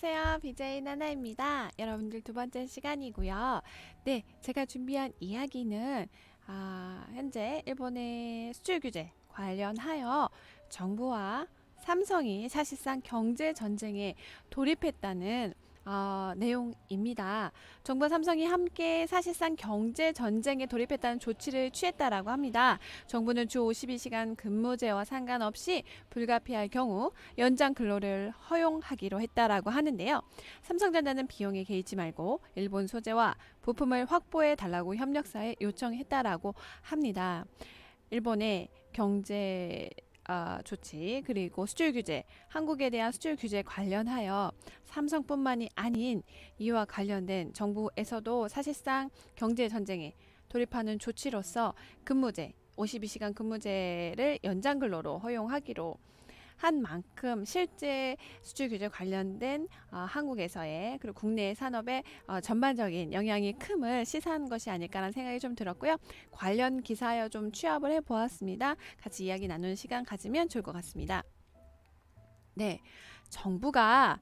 안녕하세요. BJ 나나입니다. 여러분들 두 번째 시간이고요. 네, 제가 준비한 이야기는 아, 현재 일본의 수출 규제 관련하여 정부와 삼성이 사실상 경제 전쟁에 돌입했다는 어, 내용입니다. 정부와 삼성이 함께 사실상 경제 전쟁에 돌입했다는 조치를 취했다라고 합니다. 정부는 주 52시간 근무제와 상관없이 불가피할 경우 연장 근로를 허용하기로 했다라고 하는데요. 삼성전자는 비용에 개의치 말고 일본 소재와 부품을 확보해 달라고 협력사에 요청했다라고 합니다. 일본의 경제 아, 조치 그리고 수출 규제, 한국에 대한 수출 규제 관련하여 삼성뿐만이 아닌 이와 관련된 정부에서도 사실상 경제 전쟁에 돌입하는 조치로서 근무제 52시간 근무제를 연장 근로로 허용하기로 한 만큼 실제 수출 규제 관련된 어, 한국에서의 그리고 국내 산업의 어, 전반적인 영향이 큼을 시사한 것이 아닐까라는 생각이 좀 들었고요. 관련 기사여 좀 취합을 해 보았습니다. 같이 이야기 나누는 시간 가지면 좋을 것 같습니다. 네, 정부가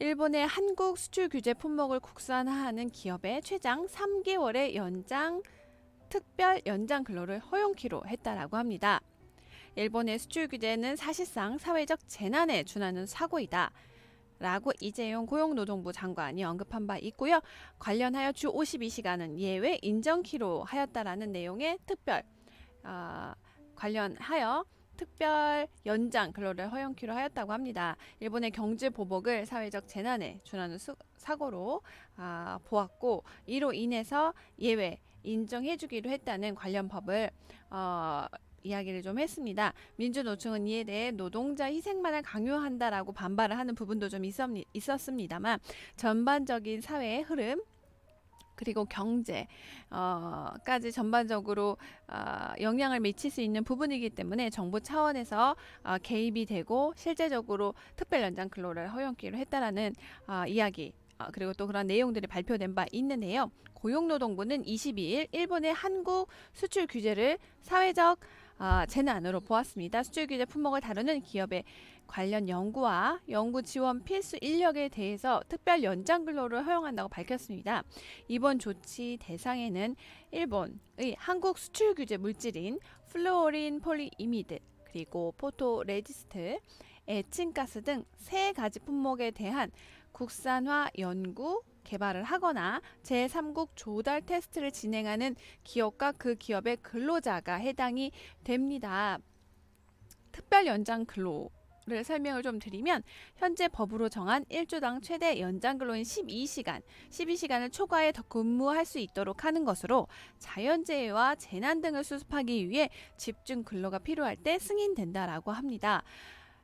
일본의 한국 수출 규제 품목을 국산화하는 기업에 최장 3개월의 연장 특별 연장 근로를 허용키로 했다라고 합니다. 일본의 수출 규제는 사실상 사회적 재난에 준하는 사고이다. 라고 이재용 고용노동부 장관이 언급한 바 있고요. 관련하여 주 52시간은 예외 인정키로 하였다라는 내용의 특별 아, 관련하여 특별 연장 근로를 허용키로 하였다고 합니다. 일본의 경제 보복을 사회적 재난에 준하는 수, 사고로 아, 보았고 이로 인해서 예외 인정해주기로 했다는 관련 법을 어, 이야기를 좀 했습니다. 민주노총은 이에 대해 노동자 희생만을 강요한다라고 반발을 하는 부분도 좀 있었, 있었습니다만 전반적인 사회의 흐름 그리고 경제 어까지 전반적으로 어, 영향을 미칠 수 있는 부분이기 때문에 정부 차원에서 어, 개입이 되고 실제적으로 특별 연장 근로를 허용키로 했다라는 어, 이야기 어, 그리고 또 그런 내용들이 발표된 바 있는데요. 고용노동부는 22일 일본의 한국 수출 규제를 사회적 아, 재난으로 보았습니다. 수출 규제 품목을 다루는 기업의 관련 연구와 연구 지원 필수 인력에 대해서 특별 연장 근로를 허용한다고 밝혔습니다. 이번 조치 대상에는 일본의 한국 수출 규제 물질인 플로어린 폴리이미드 그리고 포토 레지스트, 에칭가스 등 세 가지 품목에 대한 국산화 연구 개발을 하거나 제3국 조달 테스트를 진행하는 기업과 그 기업의 근로자가 해당이 됩니다. 특별 연장 근로 를 설명을 좀 드리면 현재 법으로 정한 1주당 최대 연장 근로인 12시간, 12시간을 초과해 더 근무할 수 있도록 하는 것으로 자연재해와 재난 등을 수습하기 위해 집중 근로가 필요할 때 승인된다라고 합니다.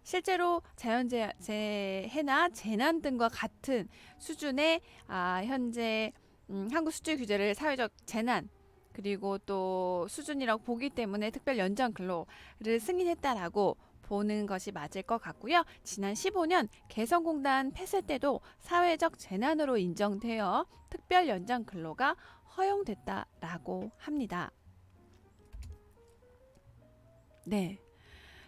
실제로 자연재해나 재난 등과 같은 수준의 아, 현재 음, 한국 수출 규제를 사회적 재난 그리고 또 수준이라고 보기 때문에 특별 연장 근로를 승인했다라고 보는 것이 맞을 것 같고요. 지난 15년 개성공단 폐쇄 때도 사회적 재난으로 인정되어 특별 연장 근로가 허용됐다라고 합니다. 네.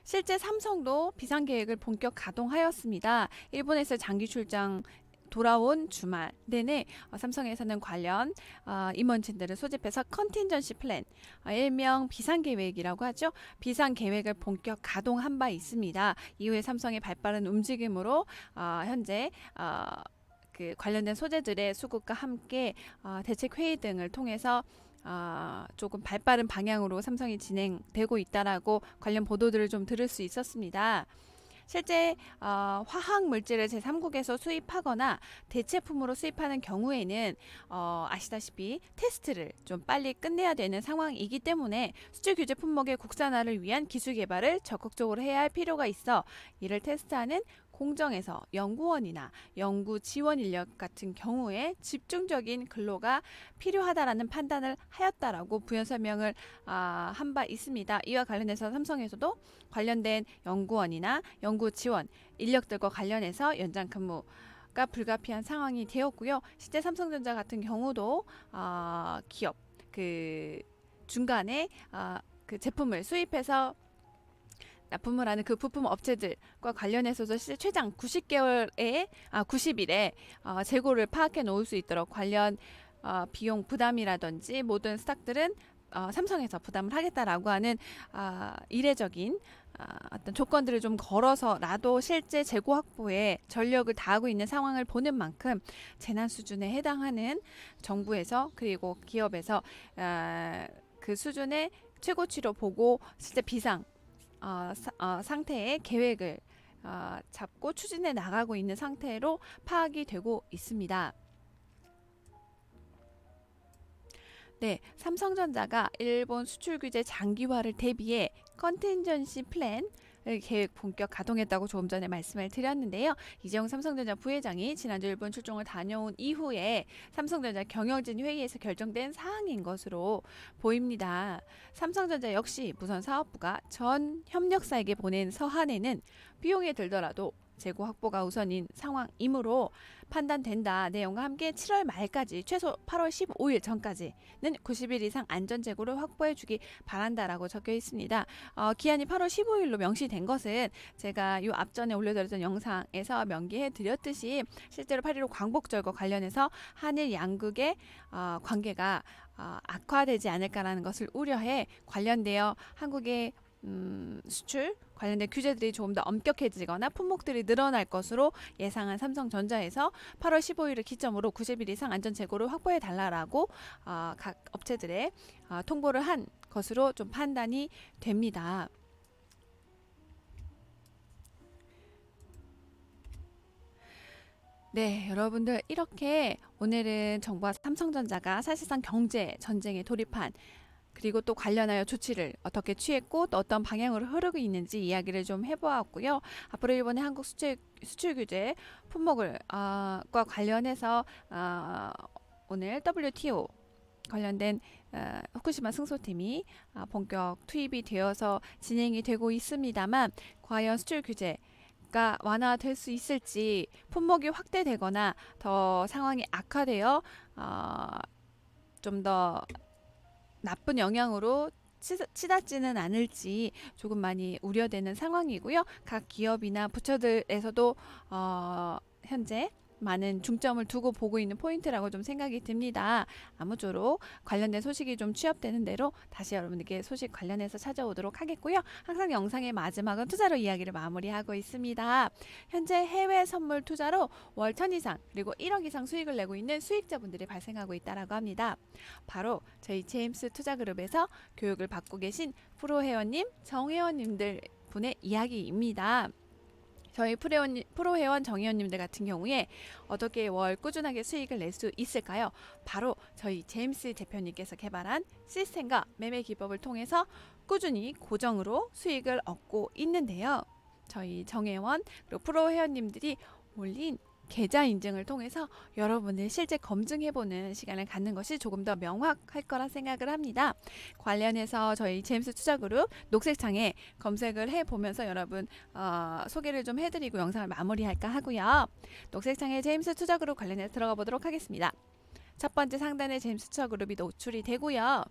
실제 삼성도 비상 계획을 본격 가동하였습니다. 일본에서 장기 출장 돌아온 주말 내내 어, 삼성에서는 관련 어, 임원진들을 소집해서 컨틴전시 플랜, 어, 일명 비상 계획이라고 하죠. 비상 계획을 본격 가동한 바 있습니다. 이후에 삼성의 발빠른 움직임으로 어, 현재 어, 그 관련된 소재들의 수급과 함께 어, 대책 회의 등을 통해서 아, 조금 발빠른 방향으로 삼성이 진행되고 있다라고 관련 보도들을 좀 들을 수 있었습니다. 실제 어, 화학 물질을 제3국에서 수입하거나 대체품으로 수입하는 경우에는 어, 아시다시피 테스트를 좀 빨리 끝내야 되는 상황이기 때문에 수출 규제 품목의 국산화를 위한 기술 개발을 적극적으로 해야 할 필요가 있어 이를 테스트하는 공정에서 연구원이나 연구 지원 인력 같은 경우에 집중적인 근로가 필요하다라는 판단을 하였다라고 부연 설명을 아, 한 바 있습니다. 이와 관련해서 삼성에서도 관련된 연구원이나 연구 지원 인력들과 관련해서 연장 근무 가 불가피한 상황이 되었고요. 실제 삼성전자 같은 경우도 아, 기업 그 중간에 아, 그 제품을 수입해서 납품을 하는 그 부품 업체들과 관련해서도 최장 90개월에 아 90일에 어, 재고를 파악해 놓을 수 있도록 관련 어, 비용 부담이라든지 모든 스탁들은 어, 삼성에서 부담을 하겠다라고 하는 아, 이례적인 아, 어떤 조건들을 좀 걸어서라도 실제 재고 확보에 전력을 다하고 있는 상황을 보는 만큼 재난 수준에 해당하는 정부에서 그리고 기업에서 아, 그 수준의 최고치로 보고 실제 비상 어, 사- 어, 상태의 계획을 어, 잡고 추진해 나가고 있는 상태로 파악이 되고 있습니다. 네, 삼성전자가 일본 수출 규제 장기화를 대비해 컨틴전시 플랜을 계획 본격 가동했다고 조금 전에 말씀을 드렸는데요. 이재용 삼성전자 부회장이 지난주 일본 출장을 다녀온 이후에 삼성전자 경영진 회의에서 결정된 사항인 것으로 보입니다. 삼성전자 역시 무선 사업부가 전 협력사에게 보낸 서한에는 비용이 들더라도 재고 확보가 우선인 상황이므로 판단된다 내용과 함께 7월 말까지 최소 8월 15일 전까지는 90일 이상 안전 재고를 확보해 주기 바란다라고 적혀 있습니다. 어, 기한이 8월 15일로 명시된 것은 제가 요 앞전에 올려드렸던 영상에서 명기해 드렸듯이 실제로 8.15 광복절과 관련해서 한일 양국의 어, 관계가 어, 악화되지 않을까라는 것을 우려해 관련되어 한국의 음, 수출 관련된 규제들이 조금 더 엄격해지거나 품목들이 늘어날 것으로 예상한 삼성전자에서 8월 15일을 기점으로 90일 이상 안전 재고를 확보해 달라라고 어, 각 업체들에 어, 통보를 한 것으로 좀 판단이 됩니다. 네, 여러분들 이렇게 오늘은 정부와 삼성전자가 사실상 경제 전쟁에 돌입한 그리고 또 관련하여 조치를 어떻게 취했고 또 어떤 방향으로 흐르고 있는지 이야기를 좀 해보았고요. 앞으로 일본의 한국 수출 수출 규제 품목을 어, 과 관련해서 어, 오늘 WTO 관련된 어, 후쿠시마 승소팀이 어, 본격 투입이 되어서 진행이 되고 있습니다만 과연 수출 규제 가 완화될 수 있을지 품목이 확대되거나 더 상황이 악화되어 어, 좀더 나쁜 영향으로 치- 치닫지는 않을지 조금 많이 우려되는 상황이고요. 각 기업이나 부처들에서도 어, 현재 많은 중점을 두고 보고 있는 포인트라고 좀 생각이 듭니다. 아무쪼록 관련된 소식이 좀 취합되는 대로 다시 여러분들께 소식 관련해서 찾아오도록 하겠고요. 항상 영상의 마지막은 투자로 이야기를 마무리하고 있습니다. 현재 해외 선물 투자로 월1000 이상 그리고 1억 이상 수익을 내고 있는 수익자분들이 발생하고 있다라고 합니다. 바로 저희 제임스 투자그룹에서 교육을 받고 계신 프로 회원님, 정 회원님들 분의 이야기입니다. 저희 프로회원, 프로회원 정회원님들 같은 경우에 어떻게 월 꾸준하게 수익을 낼 수 있을까요? 바로 저희 제임스 대표님께서 개발한 시스템과 매매 기법을 통해서 꾸준히 고정으로 수익을 얻고 있는데요. 저희 정회원 그리고 프로 회원님들이 올린 계좌 인증을 통해서 여러분을 실제 검증해보는 시간을 갖는 것이 조금 더 명확할 거라 생각을 합니다. 관련해서 저희 제임스 투자그룹 녹색창에 검색을 해보면서 여러분 어, 소개를 좀 해드리고 영상을 마무리할까 하고요. 녹색창에 제임스 투자그룹 관련해서 들어가 보도록 하겠습니다. 첫 번째 상단에 제임스 투자그룹이 노출이 되고요.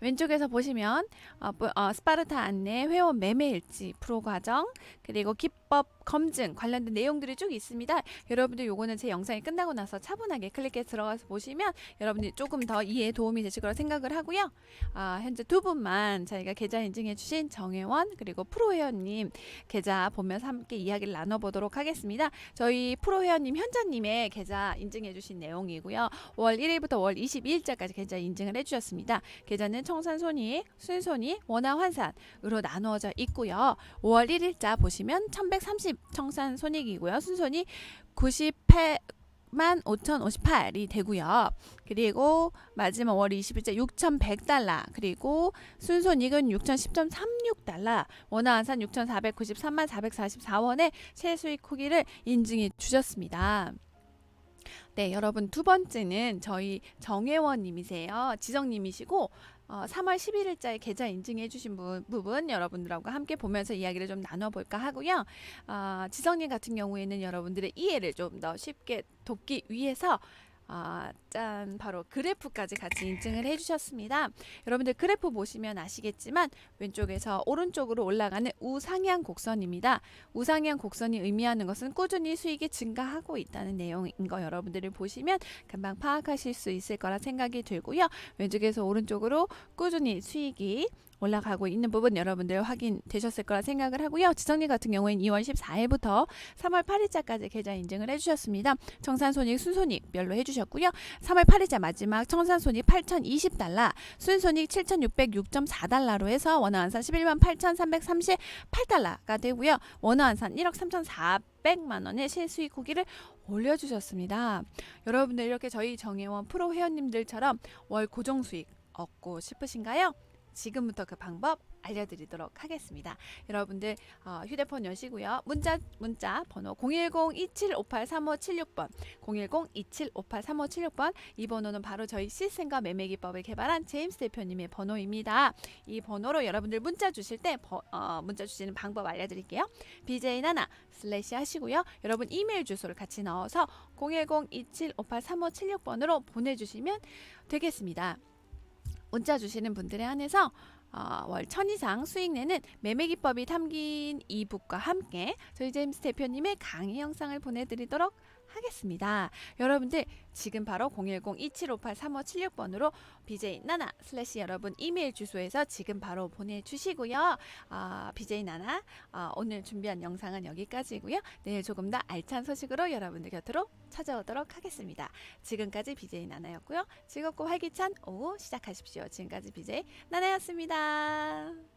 왼쪽에서 보시면 어, 뭐, 어, 스파르타 안내 회원 매매 일지 프로 과정 그리고 기 법 검증 관련된 내용들이 쭉 있습니다. 여러분들 요거는 제 영상이 끝나고 나서 차분하게 클릭해 들어가서 보시면 여러분들이 조금 더 이해에 도움이 되실 거라 생각을 하고요. 아, 현재 두 분만 저희가 계좌 인증해 주신 정혜원 그리고 프로 회원님 계좌 보면서 함께 이야기를 나눠보도록 하겠습니다. 저희 프로 회원님 현자님의 계좌 인증해 주신 내용이고요. 월 1일부터 월 22일자까지 계좌 인증을 해주셨습니다. 계좌는 청산손익, 순손익, 원화환산으로 나누어져 있고요. 5월 1일자 보시면 1130 청산 손익이고요. 순손익 98 15,058이 되고요. 그리고 마지막 월 20일자 6,100달러 그리고 순손익은 6,010.36달러 원화환산 6,493만 444원의 최수익 후기를 인증해 주셨습니다. 네, 여러분 두 번째는 저희 정혜원님이세요. 지정님이시고 어, 3월 11일자에 계좌 인증해 주신 부, 부분 여러분들하고 함께 보면서 이야기를 좀 나눠볼까 하고요. 어, 지정님 같은 경우에는 여러분들의 이해를 좀 더 쉽게 돕기 위해서 아, 짠 바로 그래프까지 같이 인증을 해주셨습니다. 여러분들 그래프 보시면 아시겠지만 왼쪽에서 오른쪽으로 올라가는 우상향 곡선입니다. 우상향 곡선이 의미하는 것은 꾸준히 수익이 증가하고 있다는 내용인 거 여러분들이 보시면 금방 파악하실 수 있을 거라 생각이 들고요. 왼쪽에서 오른쪽으로 꾸준히 수익이 올라가고 있는 부분 여러분들 확인되셨을 거라 생각을 하고요. 지성님 같은 경우에는 2월 14일부터 3월 8일자까지 계좌 인증을 해주셨습니다. 청산손익, 순손익별로 해주셨고요. 3월 8일자 마지막 청산손익 8,020달러, 순손익 7,606.4달러로 해서 원화환산 11만 8,338달러가 되고요. 원화환산 1억 3,400만 원의 실수익 후기를 올려주셨습니다. 여러분들 이렇게 저희 정혜원 프로 회원님들처럼 월 고정 수익 얻고 싶으신가요? 지금부터 그 방법 알려드리도록 하겠습니다. 여러분들 어, 휴대폰 여시고요. 문자 문자 번호 010-2758-3576번 010-2758-3576번 이 번호는 바로 저희 시스템과 매매 기법을 개발한 제임스 대표님의 번호입니다. 이 번호로 여러분들 문자 주실 때 버, 어, 문자 주시는 방법 알려드릴게요. BJ 나나 슬래시 하시고요. 여러분 이메일 주소를 같이 넣어서 010-2758-3576번으로 보내주시면 되겠습니다. 문자 주시는 분들에 한해서 어, 월1000 이상 수익 내는 매매 기법이 담긴 이북과 함께 저희 제임스 대표님의 강의 영상을 보내드리도록 하겠습니다. 여러분들 지금 바로 010-2758-3576번으로 BJ 나나 슬래시 여러분 이메일 주소에서 지금 바로 보내주시고요. 어, BJ 나나 어, 오늘 준비한 영상은 여기까지고요. 내일 조금 더 알찬 소식으로 여러분들 곁으로 찾아오도록 하겠습니다. 지금까지 BJ 나나였고요. 즐겁고 활기찬 오후 시작하십시오. 지금까지 BJ 나나였습니다.